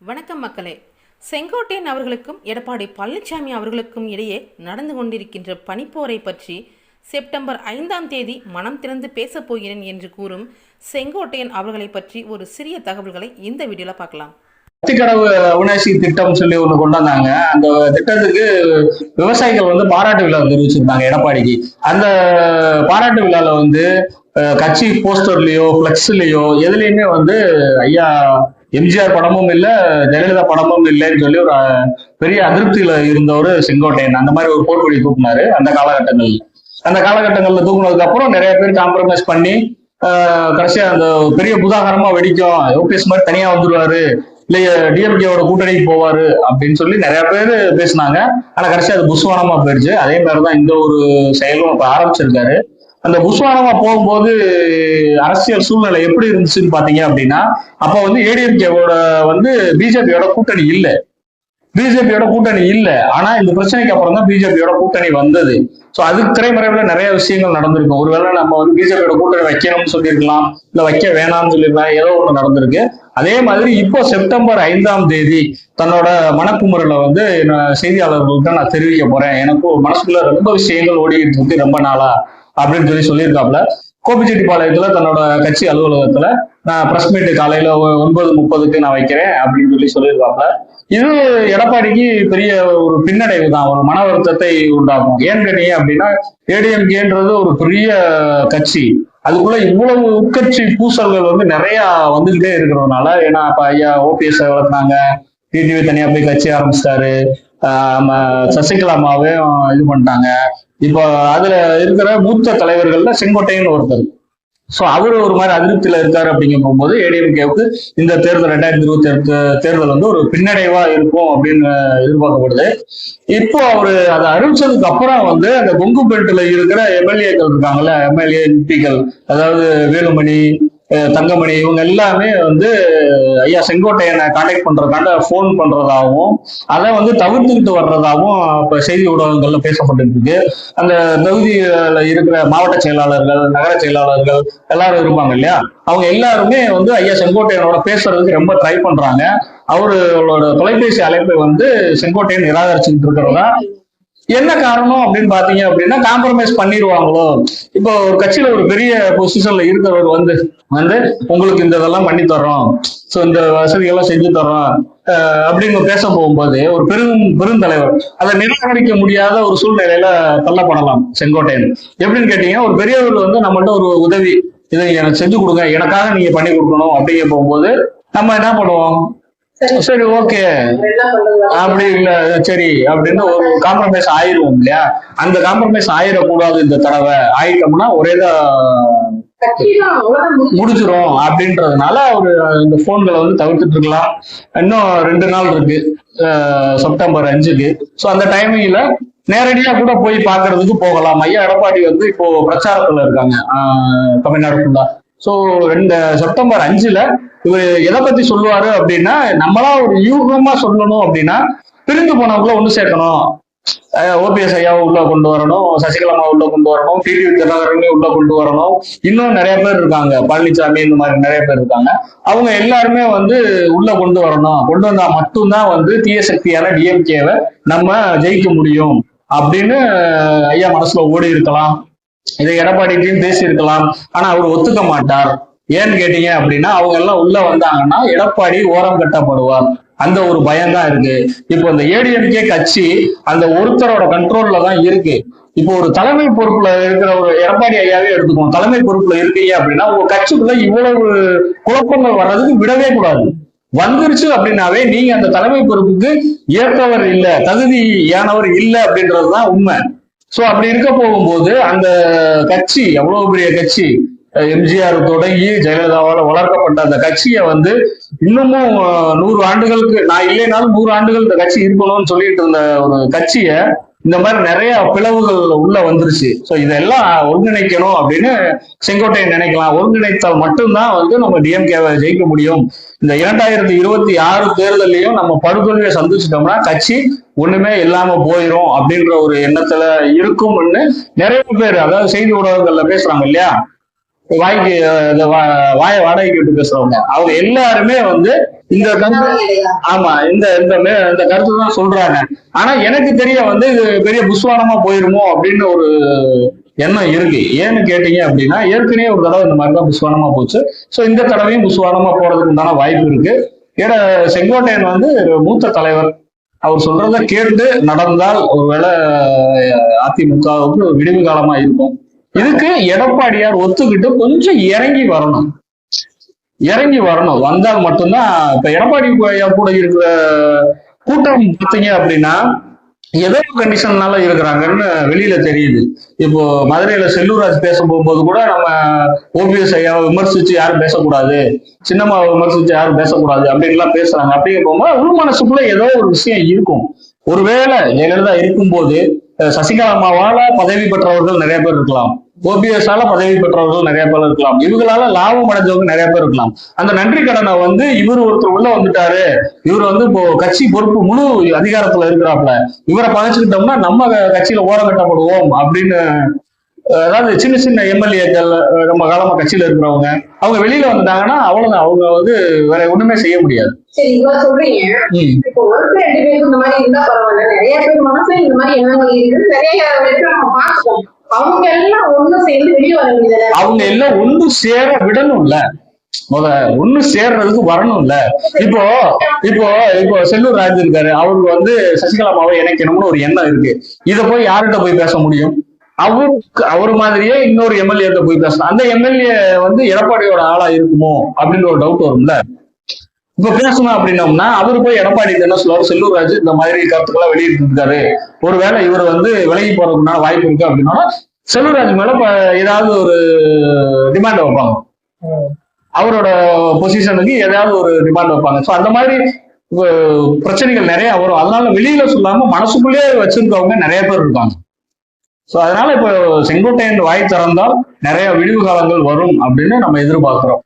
வணக்கம் மக்களே. செங்கோட்டையன் அவர்களுக்கும் எடப்பாடி பழனிசாமி அவர்களுக்கும் இடையே நடந்து கொண்டிருக்கின்ற பனிப்போரை பற்றி செப்டம்பர் ஐந்தாம் தேதி மனம் திறந்து பேசப் போகிறேன் என்று கூறும் செங்கோட்டையன் அவர்களை பற்றி ஒரு சிறிய தகவல்களை இந்த வீடியோவில் பார்க்கலாம். பத்திக்கடவு அவினாசி திட்டம் சொல்லி ஒண்ணு கொண்டு வந்தாங்க. அந்த திட்டத்துக்கு விவசாயிகள் வந்து பாராட்டு விழா தெரிவிச்சிருந்தாங்க எடப்பாடிக்கு. அந்த பாராட்டு விழால வந்து கட்சி போஸ்டர்லயோ பிளக்ஸ்லயோ எதுலயுமே வந்து ஐயா எம்ஜிஆர் படமும் இல்லை ஜெயலலிதா படமும் இல்லைன்னு சொல்லி ஒரு பெரிய அதிருப்தியில இருந்தவர் செங்கோட்டையன். அந்த மாதிரி ஒரு போர்க்கொடி தூக்குனாரு அந்த காலகட்டங்கள்ல. அந்த காலகட்டங்கள்ல தூக்குனதுக்கு அப்புறம் நிறைய பேர் காம்ப்ரமைஸ் பண்ணி கடைசியா அந்த பெரிய புதாகரமா வெடிக்கும். ஓபிஎஸ் மாதிரி தனியா வந்துருவாரு. இல்லையே டிஎம்கேவோட கூட்டணிக்கு போவாரு அப்படின்னு சொல்லி நிறைய பேர் பேசினாங்க. ஆனா கடைசியா அது புஸ்வானமா போயிடுச்சு. அதே மாதிரிதான் இந்த ஒரு செயலும் இப்ப ஆரம்பிச்சிருக்காரு. அந்த புஸ்வானமா போகும்போது அரசியல் சூழ்நிலை எப்படி இருந்துச்சுன்னு பாத்தீங்க அப்படின்னா அப்ப வந்து ஏடிஎம்கேவோட வந்து பிஜேபியோட கூட்டணி இல்ல. பிஜேபியோட கூட்டணி இல்ல. ஆனா இந்த பிரச்சனைக்கு அப்புறம் தான் பிஜேபியோட கூட்டணி வந்தது. சோ அதுக்கு திரைமறைவுல நிறைய விஷயங்கள் நடந்திருக்கும். ஒருவேளை நம்ம வந்து பிஜேபியோட கூட்டணி வைக்கணும்னு சொல்லியிருக்கலாம் இல்ல வைக்க வேணாம்னு சொல்லியிருக்கலாம் ஏதோ ஒண்ணு நடந்திருக்கு. அதே மாதிரி இப்போ செப்டம்பர் ஐந்தாம் தேதி தன்னோட மனக்குமுறையில வந்து நான் நான் தெரிவிக்க போறேன். எனக்கு மனசுக்குள்ள ரொம்ப விஷயங்கள் ஓடிக்கிட்டு இருக்கு ரொம்ப நாளா. அப்படின்னு சொல்லி சொல்லியிருக்காப்ல கோபிச்செட்டிப்பாளையத்துல தன்னோட கட்சி அலுவலகத்துல நான் பிரஸ் மீட் காலையில ஒன்பது முப்பதுக்கு நான் வைக்கிறேன் அப்படின்னு சொல்லி சொல்லியிருக்காப்ல இது எடப்பாடிக்கு பெரிய ஒரு பின்னடைவு தான் ஒரு மன வருத்தத்தை உண்டாகும் ஏன் கேட்டீங்க அப்படின்னா ஏடிஎம்கேன்றது ஒரு பெரிய கட்சி. அதுக்குள்ள இவ்வளவு உட்கட்சி பூசல்கள் வந்து நிறைய வந்துகிட்டே இருக்கிறதுனால ஏன்னா இப்ப ஐயா ஓபிஎஸ் வளர்த்தாங்க டிடிவி தனியா போய் கட்சி ஆரம்பிச்சிட்டாரு. நம்ம சசிகலாமாவையும் சசிகலா இது பண்ணிட்டாங்க. இப்போ அதுல இருக்கிற மூத்த தலைவர்கள்ல செங்கோட்டையன் ஒருத்தர். ஸோ அவர் ஒரு மாதிரி அதிருப்தியில இருக்காரு அப்படிங்கும் போகும்போது ஏடிஎம்கேவுக்கு இந்த தேர்தல் ரெண்டாயிரத்தி இருபத்தி எட்டு தேர்தல் வந்து ஒரு பின்னடைவா இருக்கும் அப்படின்னு எதிர்பார்க்கப்படுது. இப்போ அவரு அதை அறிவிச்சதுக்கு அப்புறம் வந்து அந்த கொங்கு பெல்ட்ல இருக்கிற எம்எல்ஏக்கள் இருக்காங்கல்ல எம்எல்ஏ எம்பிக்கள் அதாவது வேலுமணி தங்கமணி இவங்க எல்லாமே வந்து ஐயா செங்கோட்டையனை கான்டாக்ட் பண்றதுக்காண்ட ஃபோன் பண்றதாகவும் அதை வந்து தவிர்த்துக்கிட்டு வர்றதாகவும் இப்ப செய்தி ஊடகங்கள்ல பேசப்பட்டு இருக்கு. அந்த தொகுதியில் இருக்கிற மாவட்ட செயலாளர்கள் நகர செயலாளர்கள் எல்லாரும் இருப்பாங்க இல்லையா? அவங்க எல்லாருமே வந்து ஐயா செங்கோட்டையனோட பேசுறதுக்கு ரொம்ப ட்ரை பண்றாங்க. அவரோட தொலைபேசி அழைப்பை வந்து செங்கோட்டையன் நிராகரிச்சுட்டு இருக்கிறதா? என்ன காரணம் அப்படின்னு பாத்தீங்க அப்படின்னா காம்ப்ரமைஸ் பண்ணிடுவாங்களோ இப்போ ஒரு கட்சியில ஒரு பெரிய பொசிஷன்ல இருக்கிறவர் வந்து வந்து உங்களுக்கு இந்த இதெல்லாம் பண்ணி தர்றோம். ஸோ இந்த வசதிகள்லாம் செஞ்சு தர்றோம். அப்படின்னு பேச போகும்போது ஒரு பெரும் பெருந்தலைவர் அதை நிராகரிக்க முடியாத ஒரு சூழ்நிலையில தள்ளப்படலாம் செங்கோட்டையன். எப்படின்னு கேட்டீங்கன்னா ஒரு பெரியவர் வந்து நம்மள்ட்ட ஒரு உதவி இதை எனக்கு செஞ்சு கொடுங்க எனக்காக நீங்க பண்ணி கொடுக்கணும் அப்படிங்க போகும்போது நம்ம என்ன பண்ணுவோம்? சரி. ஓகே. அப்படி இல்ல சரி அப்படின்னு ஒரு காம்ப்ரமைஸ் ஆயிருவோம் இல்லையா? அந்த காம்ப்ரமைஸ் ஆயிடக்கூடாது இந்த தடவை. ஆயிட்டோம்னா ஒரேதான் முடிச்சிரும் அப்படின்றதுனால அவரு இந்த போன்களை வந்து தவிர்த்துட்டு இருக்கலாம். இன்னும் ரெண்டு நாள் இருக்கு செப்டம்பர் அஞ்சுக்கு. ஸோ அந்த டைமிங்ல நேரடியா கூட போய் பார்க்கிறதுக்கு போகலாம். ஐயா எடப்பாடி வந்து இப்போ பிரச்சாரத்துல இருக்காங்க தமிழ்நாடு ஃபுல்லா ஸோ ரெண்டு செப்டம்பர் அஞ்சுல இவர் எதை பத்தி சொல்லுவாரு அப்படின்னா நம்மளா ஒரு யூகமா சொல்லணும் அப்படின்னா பிரிந்து போனவங்கள ஒன்று சேர்க்கணும். ஓபிஎஸ் ஐயாவை உள்ள கொண்டு வரணும் சசிகலாமா உள்ள கொண்டு வரணும் டிடி தினகரனையும் உள்ள கொண்டு வரணும். இன்னும் நிறைய பேர் இருக்காங்க. பழனிசாமி இந்த மாதிரி நிறைய பேர் இருக்காங்க. அவங்க எல்லாருமே வந்து உள்ள கொண்டு வரணும். கொண்டு வந்தா மட்டும்தான் வந்து தீய சக்தியான டிஎம்கேவை நம்ம ஜெயிக்க முடியும். அப்படின்னு ஐயா மனசுல ஓடி இருக்கலாம் இதை எடப்பாடிட்டையும் பேசியிருக்கலாம். ஆனா அவர் ஒத்துக்க மாட்டார். ஏன்னு கேட்டீங்க அப்படின்னா அவங்க எல்லாம் உள்ள வந்தாங்கன்னா எடப்பாடி ஓரம் கட்டப்படுவார். அந்த ஒரு பயம் தான் இருக்கு. இப்போ இந்த ஏடிஎம்கே கட்சி அந்த ஒருத்தரோட கண்ட்ரோல்ல தான் இருக்கு. இப்போ ஒரு தலைமை பொறுப்புல இருக்கிற ஒரு எடப்பாடி ஐயாவே எடுத்துக்கணும் தலைமை பொறுப்புல இருக்கீங்க அப்படின்னா உங்க கட்சிக்குள்ள இவ்வளவு குழப்பங்கள் வர்றதுக்கு விடவே கூடாது. வந்துருச்சு அப்படின்னாவே நீங்க அந்த தலைமை பொறுப்புக்கு ஏற்றவர் இல்ல தகுதியானவர் இல்ல அப்படின்றதுதான் உண்மை. சோ அப்படி இருக்க போகும்போது அந்த கட்சி எவ்வளவு பெரிய கட்சி எம்ஜிஆர் தொடங்கி ஜெயலலிதாவால வளர்க்கப்பட்ட அந்த கட்சியை வந்து இன்னமும் நூறு ஆண்டுகளுக்கு நான் இல்லைனாலும் நூறு ஆண்டுகள் இந்த கட்சி இருக்கணும்னு சொல்லிட்டு இருந்த ஒரு கட்சியை இந்த மாதிரி நிறைய பிளவுகள் உள்ள வந்துருச்சு. ஸோ இதெல்லாம் ஒருங்கிணைக்கணும் அப்படின்னு செங்கோட்டையை நினைக்கலாம். ஒருங்கிணைத்தால் மட்டும்தான் வந்து நம்ம டிஎம்கேவை ஜெயிக்க முடியும். இந்த இரண்டாயிரத்தி இருபத்தி ஆறு தேர்தலையும் நம்ம படுதோல்வியை சந்திச்சிட்டோம்னா கட்சி ஒண்ணுமே இல்லாம போயிரும் அப்படின்ற ஒரு எண்ணத்துல இருக்கும்னு நிறைய பேர் அதாவது செய்தி ஊடகங்கள்ல பேசுறாங்க இல்லையா? வாய்க்கு இந்த வாயை வாடகைக்கு விட்டு பேசுறவங்க. அவங்க எல்லாருமே வந்து இந்த கருத்து ஆமா இந்த இந்த இந்த கருத்து தான் சொல்றாங்க. ஆனா எனக்கு தெரிய வந்து இது பெரிய புஸ்வானமா போயிருமோ அப்படின்னு ஒரு எண்ணம் இருக்கு. ஏன்னு கேட்டீங்க அப்படின்னா ஏற்கனவே ஒரு தடவை இந்த மாதிரி தான் புஸ்வானமா போச்சு. சோ இந்த தடவையும் புஸ்வானமா போறதுக்கு உண்டான வாய்ப்பு இருக்கு. ஏன்னா செங்கோட்டையன் வந்து மூத்த தலைவர். அவர் சொல்றத கேட்டு நடந்தால் ஒருவேளை அதிமுகவுக்கு விடிவு காலமா இருக்கும். இதுக்கு எடப்பாடியார் ஒத்துக்கிட்டு கொஞ்சம் இறங்கி வரணும். இறங்கி வரணும். வந்தால் மட்டும்தான் இப்ப எடப்பாடி ஐயா கூட இருக்கிற கூட்டம் பார்த்தீங்க அப்படின்னா ஏதோ கண்டிஷன்னால இருக்கிறாங்கன்னு வெளியில தெரியுது. இப்போ மதுரையில செல்லூராஜ் பேச போகும்போது கூட நம்ம ஓபிஎஸ் ஐயாவை விமர்சிச்சு யாரும் பேசக்கூடாது. சின்னம்மாவை விமர்சிச்சு யாரும் பேசக்கூடாது அப்படின்லாம் பேசுறாங்க. அப்படிங்க போகும்போது உள் மனசுக்குள்ள ஏதோ ஒரு விஷயம் இருக்கும். ஒருவேளை ஜெயலலிதா இருக்கும்போது சசிகலா அம்மாவால பதவி பெற்றவர்கள் நிறைய பேர் இருக்கலாம். ஓபிஎஸ் ஆல பதவி பெற்றவர்கள் நிறைய பேர் இருக்கலாம். இவங்களால லாபம் அடைஞ்சவங்க நிறைய பேர் இருக்கலாம். அந்த நன்றி கடனை வந்து இவர் ஒருத்தர் உள்ள வந்துட்டாரு. இவர் வந்து இப்போ கட்சி பொறுப்பு முழு அதிகாரத்துல இருக்கிறாப்ல இவரை பகைச்சுக்கிட்டோம்னா நம்ம கட்சியில ஓரம் கட்டப்படுவோம் அப்படின்னு அதாவது சின்ன சின்ன எம்எல்ஏக்கள் நம்ம காலமா கட்சியில இருக்கிறவங்க அவங்க வெளியில வந்துட்டாங்கன்னா அவ்வளவுதான் அவங்க வந்து வேற ஒண்ணுமே செய்ய முடியாது. சரி சொல்றீங்க. நிறைய பேர் மனசுல இந்த மாதிரி எண்ணங்கள் இருக்கு நிறைய பேருக்கு நம்ம பார்த்துக்கோம் அவங்க எல்லாம் ஒண்ணு சேர்ந்து வெளியே வர முடியல அவங்க எல்லாம் ஒண்ணு சேர விடணும்ல. முத ஒண்ணு சேர்றதுக்கு வரணும்ல. இப்போ இப்போ இப்போ செல்லூர் ராஜ் இருக்காரு. அவருக்கு வந்து சசிகலா அம்மாவை இணைக்கணும்னு ஒரு எண்ணம் இருக்கு. இத போய் யார்கிட்ட போய் பேச முடியும்? அவருக்கு அவர் மாதிரியே இன்னொரு எம்எல்ஏ போய் பேசலாம் அந்த எம்எல்ஏ வந்து எடப்பாடியோட ஆளா இருக்குமோ அப்படின்னு ஒரு டவுட் வரும்ல. இப்ப பேசணும் அப்படின்னோம்னா அவர் போய் எடப்பாடி என்ன சொல்லுவாரு? செல்லூர் ராஜு இந்த மாதிரி கருத்துக்கெல்லாம் வெளியிட்டு இருக்காரு ஒருவேளை இவர் வந்து விலகி போறதுக்குண்டான வாய்ப்பு இருக்கு அப்படின்னா செல்லூர் ராஜ் மேல ஏதாவது ஒரு டிமாண்ட் வைப்பாங்க. அவரோட பொசிஷனுக்கு ஏதாவது ஒரு டிமாண்ட் வைப்பாங்க. ஸோ அந்த மாதிரி பிரச்சனைகள் நிறைய வரும். அதனால வெளியில சொல்லாம மனசுக்குள்ளேயே வச்சிருக்கவங்க நிறைய பேர் இருக்காங்க. ஸோ அதனால இப்போ செங்கோட்டையன் வாய் திறந்தால் நிறைய விழிவு காலங்கள் வரும் அப்படின்னு நம்ம எதிர்பார்க்கிறோம்.